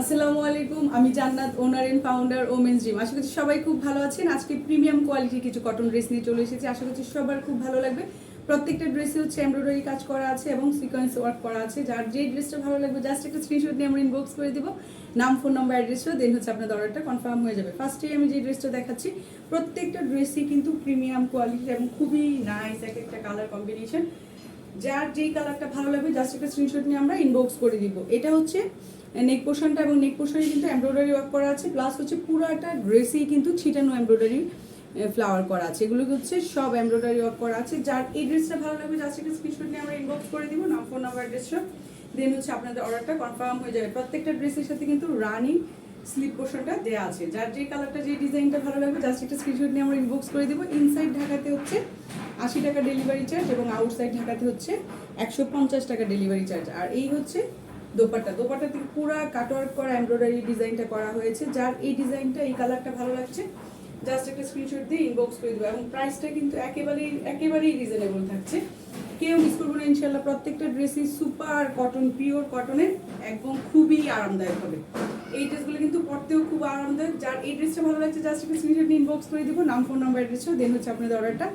আসসালামু আলাইকুম, আমি Jannat owner and founder women's gym আশা করছি সবাই খুব ভালো আছেন। আজকে প্রিমিয়াম কোয়ালিটির কিছু কটন ড্রেস নিয়ে চলে এসেছি। আশা করছি সবার খুব ভালো লাগবে। প্রত্যেকটা ড্রেসে হচ্ছে এমব্রয়ডারি কাজ করা আছে এবং সিকোয়েন্স ওয়ার্ক করা আছে। যার যে ড্রেসটা ভালো লাগবে জাস্ট একটা স্ক্রিনশট নিয়ে আমরা ইনবক্স করে দিব। নাম ফোন নাম্বার অ্যাড্রেসটা দেন হচ্ছে আপনার অর্ডারটা কনফার্ম হয়ে যাবে। ফার্স্টে আমি যে ড্রেসটা দেখাচ্ছি, প্রত্যেকটা ড্রেসই কিন্তু প্রিমিয়াম কোয়ালিটির এবং খুবই নাইস এক একটা কালার কম্বিনেশন যার যেই কালারটা ভালো লাগবে জাস্ট একটা স্ক্রিনশট নিয়ে আমরা ইনবক্স করে দিব। এটা হচ্ছে নেক পোর্শনটা এবং নেক পোর্শনে কিন্তু এমব্রয়ডারি ওয়ার্ক করা আছে প্লাস হচ্ছে পুরো একটা ড্রেসেই কিন্তু ছিটানো এমব্রয়ডারি ফ্লাওয়ার করা আছে। এগুলো হচ্ছে সব এমব্রয়ডারি ওয়ার্ক করা আছে। যার এই ড্রেসটা ভালো লাগবে জাস্ট একটা স্ক্রিনশট নিয়ে আমরা ইনবক্স করে দিব, নাম ফোন নাম্বার অ্যাড্রেসটা দেন হচ্ছে আপনাদের অর্ডারটা কনফার্ম হয়ে যাবে। প্রত্যেকটা ড্রেসের সাথে কিন্তু রানিং স্লিপ পোর্শনটা দেওয়া আছে। যার যে কালারটা যে ডিজাইনটা ভালো লাগবে জাস্ট একটা স্ক্রিনশট নিয়ে আমরা ইনবক্স করে দিব। ইনসাইড ঢাকাতে হচ্ছে আশি টাকা ডেলিভারি চার্জ এবং আউটসাইড ঢাকাতে হচ্ছে একশো পঞ্চাশ টাকা ডেলিভারি চার্জ আর এই হচ্ছে দোপাট্টা। দোপাট্টা থেকে পুরো কাটওয়ার্ক করা এমব্রয়ডারি ডিজাইনটা করা হয়েছে, যার এই ডিজাইনটা এই কালারটা ভালো লাগছে। জাস্ট একটা স্ক্রিনশট দিয়ে ইনবক্স করে দেবো। এবং প্রাইসটা কিন্তু একেবারেই একেবারেই রিজনেবল থাকছে। কেউ মিস করব না ইনশাল্লাহ প্রত্যেকটা ড্রেসই সুপার কটন পিওর কটনের একদম খুবই আরামদায়ক হবে। এই ড্রেসগুলো কিন্তু পরতেও খুব আরামদায়ক। যার এই ড্রেসটা ভালো লাগছে জাস্ট একটা স্ক্রিনশট ইনবক্স করে দিব। নাম ফোন নাম্বার অ্যাড্রেসটা দেন হচ্ছে আপনাদের অর্ডারটা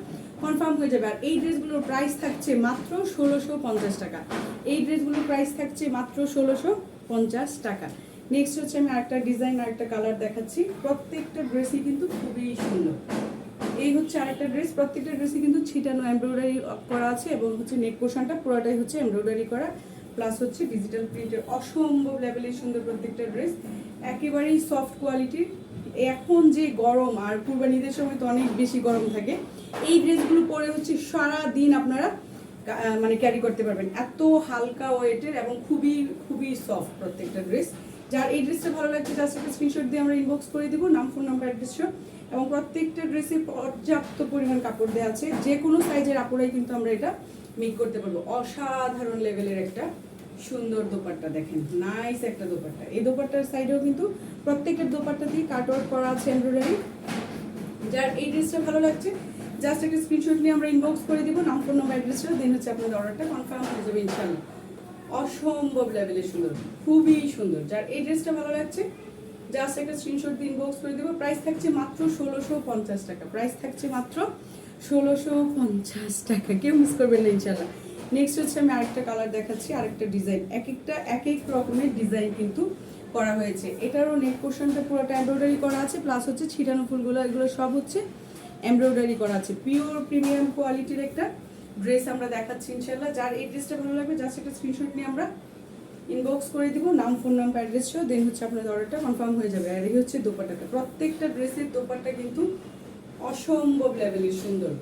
কনফার্ম হয়ে যাবে। আর এই ড্রেসগুলোর প্রাইস থাকছে মাত্র ষোলোশো পঞ্চাশ টাকা। এই ড্রেসগুলোর প্রাইস থাকছে মাত্র ষোলোশো পঞ্চাশ টাকা। নেক্সট হচ্ছে আমি আরেকটা ডিজাইন আরেকটা কালার দেখাচ্ছি। প্রত্যেকটা ড্রেসই কিন্তু খুবই সুন্দর। এই হচ্ছে আরেকটা ড্রেস প্রত্যেকটা ড্রেসই কিন্তু ছিটানো এমব্রয়ডারি করা আছে এবং হচ্ছে নেক পোর্শনটা পুরোটাই হচ্ছে এমব্রয়ডারি করা। প্লাস হচ্ছে ডিজিটাল প্রিন্টের অসম্ভব লেভেলের সুন্দর প্রত্যেকটা ড্রেস একেবারেই সফট কোয়ালিটির এখন যে গরম, আর কুরবানিদের সময় তো অনেক বেশি গরম থাকে। এই ড্রেসগুলো পরে হচ্ছে সারা দিন আপনারা মানে ক্যারি করতে পারবেন। এত হালকা ওয়েটের এবং খুবই খুবই সফট প্রত্যেকটা ড্রেস যার এই ড্রেসটা ভালো লাগছে জাস্ট একটা স্ক্রিনশট দিয়ে আমরা ইনবক্স করে দিব, নাম ফোন নাম্বার অ্যাড্রেসটা এবং প্রত্যেকটা ড্রেসে পর্যাপ্ত পরিমাণ কাপড় দেওয়া আছে। যে কোনো সাইজের আপুরাই কিন্তু আমরা এটা মেক করতে পারব। অসাধারণ লেভেলের একটা সুন্দর দোপাট্টা, দেখেন। নাইস একটা দোপাট্টা। এই দোপাট্টার সাইডেও কিন্তু প্রত্যেকটা দোপাট্টাতেই কাটওয়ার্ক করা আছে এমব্রয়ডারি যার এই ড্রেসটা ভালো লাগছে জাস্ট একটা স্ক্রিনশট নিয়ে আমরা ইনবক্স করে দিব, নাম ফোন নাম্বার অ্যাড্রেসটা দেন হচ্ছে আপনাদের অর্ডারটা কনফার্ম হয়ে যাবে ইনশাল্লাহ অসম্ভব লেভেলের সুন্দর, খুবই সুন্দর। যার এই ড্রেসটা ভালো লাগছে জাস্ট একটা স্ক্রিনশট দিয়ে ইনবক্স করে দেবো। প্রাইস থাকছে মাত্র ষোলোশো পঞ্চাশ টাকা। প্রাইস থাকছে মাত্র ষোলোশো পঞ্চাশ টাকা। কেউ মিস করবেন না ইনশাল্লাহ নেক্সট হচ্ছে আমি আরেকটা কালার দেখাচ্ছি, আরেকটা ডিজাইন এক একটা, এক এক রকমের ডিজাইন কিন্তু করা হয়েছে। এটারও নেক পোর্শনটা পুরোটা এমব্রয়ডারি করা আছে প্লাস হচ্ছে ছিটানো ফুলগুলো, এগুলো সব হচ্ছে এমব্রয়ডারি করা আছে। পিওর প্রিমিয়াম কোয়ালিটির একটা ড্রেস আমরা দেখাচ্ছি ইনশাল্লাহ যার এই ড্রেসটা ভালো লাগবে জাস্ট একটা স্ক্রিনশট নিয়ে আমরা ইনবক্স করে দিব, নাম ফোন নাম্বার অ্যাড্রেস সহ দেন হচ্ছে আপনাদের অর্ডারটা কনফার্ম হয়ে যাবে। আর এই হচ্ছে দোপাট্টাটা। প্রত্যেকটা ড্রেসের দোপাটা কিন্তু অসম্ভব লেভেলের সুন্দর।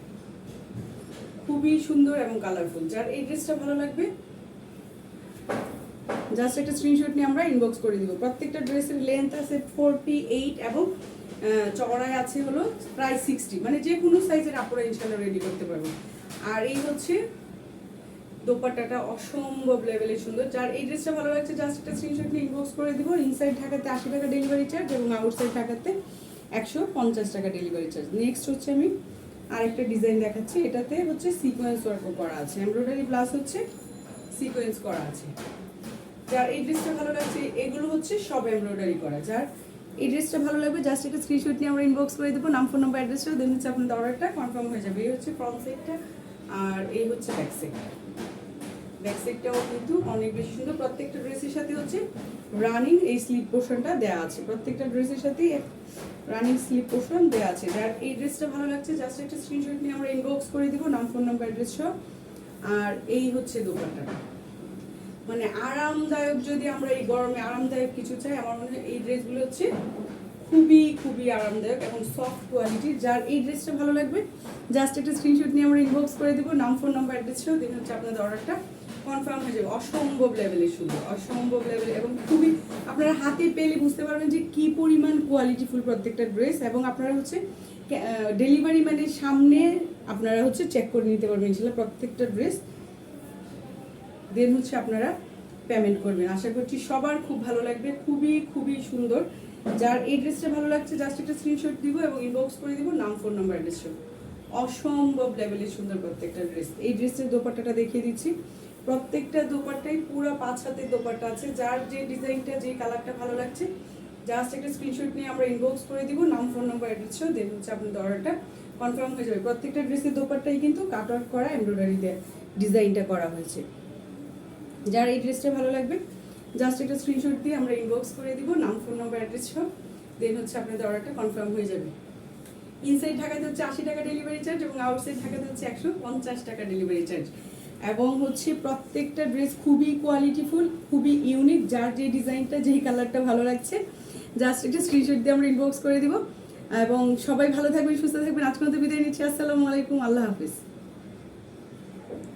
খুবই সুন্দর এবং কালারফুল যার এই ড্রেসটা ভালো লাগবে জাস্ট একটা স্ক্রিনশট নিয়ে আমরা ইনবক্স করে দিব। প্রত্যেকটা ড্রেসের লেন্থ আছে ফোরটি এইট এবং চওড়ায় আছে হলো প্রায় সিক্সটি মানে যে কোনো সাইজের আপনারা ইনশাল্লাহ রেডি করতে পারবেন আর এই হচ্ছে দোপাট্টাটা অসম্ভব লেভেলের সুন্দর। যার এই ড্রেসটা ভালো লাগছে জাস্ট একটা স্ক্রিনশট নিয়ে ইনবক্স করে দিব। ইনসাইড ঢাকাতে আশি টাকা ডেলিভারি চার্জ এবং আউটসাইড ঢাকাতে একশো পঞ্চাশ টাকা ডেলিভারি চার্জ নেক্সট হচ্ছে আমি আরেকটা ডিজাইন দেখাচ্ছি। এটাতে হচ্ছে সিকোয়েন্স ওয়ার্কও করা আছে। এমব্রয়ডারি প্লাস হচ্ছে সিকোয়েন্স করা আছে। যার এই ড্রেসটা ভালো লাগছে, এগুলো হচ্ছে সব এমব্রয়ডারি করা। যার এই ড্রেসটা ভালো লাগবে জাস্ট একটা স্ক্রিনশট নিয়ে আমরা ইনবক্স করে দেবো, নাম ফোন নাম্বার অ্যাড্রেসটা দেন হচ্ছে আপনাদের অর্ডারটা কনফার্ম হয়ে যাবে। এই হচ্ছে ফ্রন্ট সাইডটা আর এই হচ্ছে ব্যাক সাইড ব্যাক সাইডটাও কিন্তু অনেক বেশি সুন্দর। প্রত্যেকটা ড্রেসের সাথে হচ্ছে রানিং এই স্লিপ পোর্শনটা দেওয়া আছে। প্রত্যেকটা ড্রেসের সাথেই রানিং স্লিপ পোর্শন দেওয়া আছে। যার এই ড্রেসটা ভালো লাগছে জাস্ট একটা স্ক্রিনশট নিয়ে আমরা ইনবক্স করে দেবো, নাম ফোন নাম্বার অ্যাড্রেস সহ। আর এই হচ্ছে দোকানটা। মানে আরামদায়ক যদি আমরা এই গরমে আরামদায়ক কিছু চাই, আমার মনে হয় এই ড্রেসগুলো হচ্ছে খুবই খুবই আরামদায়ক এবং সফট কোয়ালিটির যার এই ড্রেসটা ভালো লাগবে জাস্ট একটা স্ক্রিনশট নিয়ে আমরা ইনবক্স করে দেবো। নাম ফোন নাম্বার অ্যাড্রেস সহ দিন হচ্ছে আপনাদের অর্ডারটা কনফার্ম হয়ে যাবে। অসম্ভব লেভেলের সুন্দর অসম্ভব লেভেল এবং খুবই আপনারা হাতে পেলে বুঝতে পারবেন যে কি পরিমাণ কোয়ালিটিফুল প্রত্যেকটা ড্রেস এবং আপনারা হচ্ছে ডেলিভারি ম্যানের সামনে আপনারা হচ্ছে চেক করে নিতে পারবেন ইনশাল্লাহ প্রত্যেকটা ড্রেস দেন হচ্ছে আপনারা পেমেন্ট করবেন। আশা করছি সবার খুব ভালো লাগবে, খুবই খুবই সুন্দর। যার এই ড্রেসটা ভালো লাগছে জাস্ট একটা স্ক্রিনশট দিব এবং ইনবক্স করে দিব, নাম ফোন নাম্বার অ্যাড্রেস অসম্ভব লেভেলের সুন্দর প্রত্যেকটা ড্রেস এই ড্রেসের দোপাট্টাটা দেখিয়ে দিচ্ছি। প্রত্যেকটা দোপাট্টাই পুরো পাঁচ হাতের দোপাট্টা আছে। যার যে ডিজাইনটা, যে কালারটা ভালো লাগছে জাস্ট একটা স্ক্রিনশট নিয়ে আমরা ইনবক্স করে দিব, নাম ফোন নাম্বার অ্যাড্রেস দেন হচ্ছে আপনাদের অর্ডারটা কনফার্ম হয়ে যাবে। প্রত্যেকটা ড্রেসের দোপাট্টাই কিন্তু কাট আউট করা এমব্রয়ডারি দিয়ে ডিজাইনটা করা হয়েছে। যার এই ড্রেসটা ভালো লাগবে জাস্ট একটা স্ক্রিনশট দিয়ে আমরা ইনবক্স করে দিব, নাম ফোন নাম্বার অ্যাড্রেস সহ দেন হচ্ছে আপনাদের অর্ডারটা কনফার্ম হয়ে যাবে। ইনসাইড ঢাকাতে হচ্ছে আশি টাকা ডেলিভারি চার্জ এবং আউটসাইড ঢাকাতে হচ্ছে একশো পঞ্চাশ টাকা ডেলিভারি চার্জ এবং হচ্ছে প্রত্যেকটা ড্রেস খুবই কোয়ালিটিফুল খুবই ইউনিক যার যে ডিজাইনটা যেই কালারটা ভালো লাগছে জাস্ট একটা স্ক্রিনশট দিয়ে আমরা ইনবক্স করে দিব। এবং সবাই ভালো থাকবেন, সুস্থ থাকবেন। আজকে মতো বিদায় নিচ্ছি। আসসালামু আলাইকুম। আল্লাহ হাফিজ।